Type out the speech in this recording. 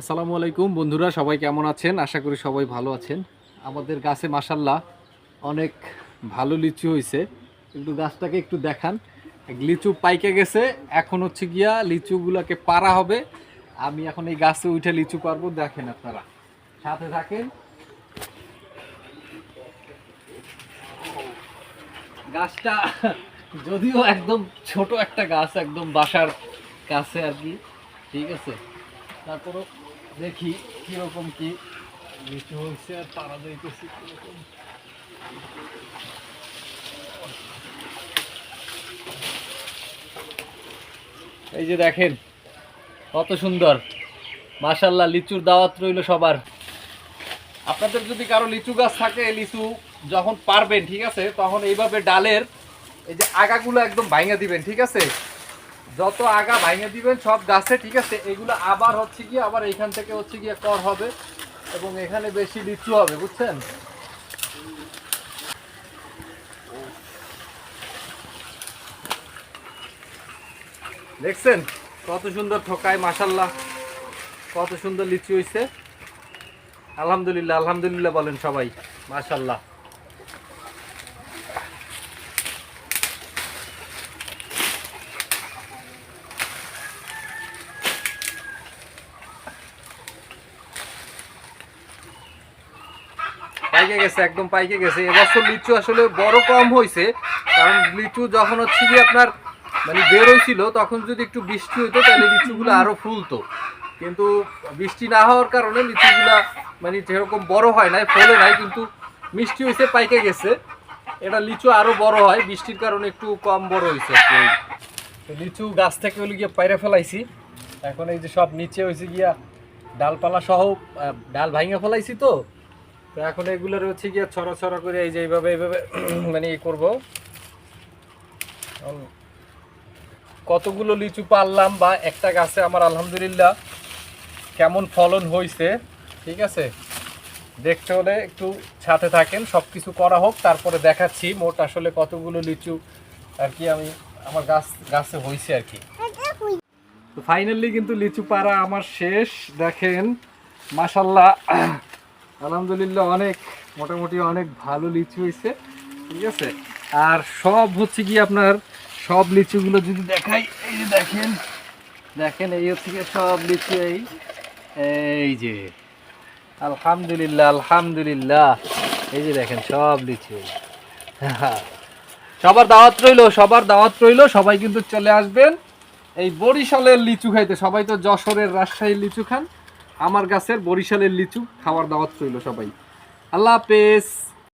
আসসালামু আলাইকুম বন্ধুরা, সবাই কেমন আছেন? আশা করি সবাই ভালো আছেন। আমাদের গাছে মাসাল্লাহ অনেক ভালো লিচু হয়েছে কিন্তু গাছটাকে একটু দেখান। লিচু পাইকে গেছে, এখন হচ্ছে গিয়া লিচুগুলোকে পারা হবে। আমি এখন এই গাছে উঠে লিচু পারব দেখেন আপনারা। সাথে থাকেন। গাছটা যদিও একদম ছোট একটা গাছ, একদম বাসার কাছে আর কি, ঠিক আছে? তারপরও দেখি কীরকম কি লিচু হয়েছে আর তারা যাইতেছি কীরকম। এই যে দেখেন, কত সুন্দর। মাশাল্লাহ লিচুর দাওয়াত রইল সবার। আপনাদের যদি কারও লিচু গাছ থাকে লিচু যখন পারবেন, ঠিক আছে, তখন এইভাবে ডালের এই যে আগাগুলো একদম ভাঙে দিবেন, ঠিক আছে? যত আগা ভাঙে দিবেন, সব গাছে, ঠিক আছে? এগুলো আবার হচ্ছে কি আবার এইখান থেকে হচ্ছে গিয়ে কর হবে এবং এখানে বেশি লিচু হবে, বুঝছেন? দেখছেন? কত সুন্দর ঠোকায় মাসাল্লাহ কত সুন্দর লিচু হয়েছে আলহামদুলিল্লাহ আলহামদুলিল্লাহ বলেন সবাই, মাশাল্লাহ। পাইকে গেছে, একদম পাইকে গেছে। এবছর লিচু আসলে বড় কম হয়েছে কারণ লিচু যখন হচ্ছে কি আপনার মানে বের হয়েছিল তখন যদি একটু বৃষ্টি হতো তাহলে লিচুগুলো আরও ফুলতো। কিন্তু বৃষ্টি না হওয়ার কারণে লিচুগুলা মানে যেরকম বড় হয় নাই, ফলে নাই, কিন্তু মিষ্টি হয়েছে পাইকে গেছে। এটা লিচু আরও বড় হয়, বৃষ্টির কারণে একটু কম বড় হয়েছে লিচু গাছ থেকে হলে গিয়ে পাইরে ফেলাইছি। এখন এই যে সব নিচে হয়েছে গিয়া ডালপালা সহ ডাল ভাঙে ফেলাইছি তো তো এখন এগুলোর হচ্ছে গিয়ে ছড়া ছড়া করে এই যে এইভাবে এইভাবে মানে ই করব। কতগুলো লিচু পারলাম বা একটা গাছে আমার আলহামদুলিল্লাহ কেমন ফলন হয়েছে ঠিক আছে? দেখতে হলে একটু সাথে থাকেন সব কিছু করা হোক, তারপরে দেখাচ্ছি মোট আসলে কতগুলো লিচু আর কি আমি আমার গাছ, গাছে হয়েছে আর কি। তো ফাইনালি কিন্তু লিচু পাড়া আমার শেষ, দেখেন মাসাল্লাহ আলহামদুলিল্লাহ অনেক, মোটামুটি অনেক ভালো লিচু হয়েছে, ঠিক আছে? আর সব হচ্ছে কি আপনার, সব লিচুগুলো যদি দেখাই, এই যে দেখেন দেখেন, এই হচ্ছে গিয়ে সব লিচু, এই এই যে, আলহামদুলিল্লাহ আলহামদুলিল্লাহ, এই যে দেখেন সব লিচু সবার দাওয়াত রইল, সবার দাওয়াত রইল, সবাই কিন্তু চলে আসবেন, এই বরিশালের লিচু খাইতে, সবাই তো যশোরের রাজশাহীর লিচু খান আমার গাছের বরিশালের লিচু খাওয়ার দাওয়াত চইল সবাই। আল্লাহ হাফেজ।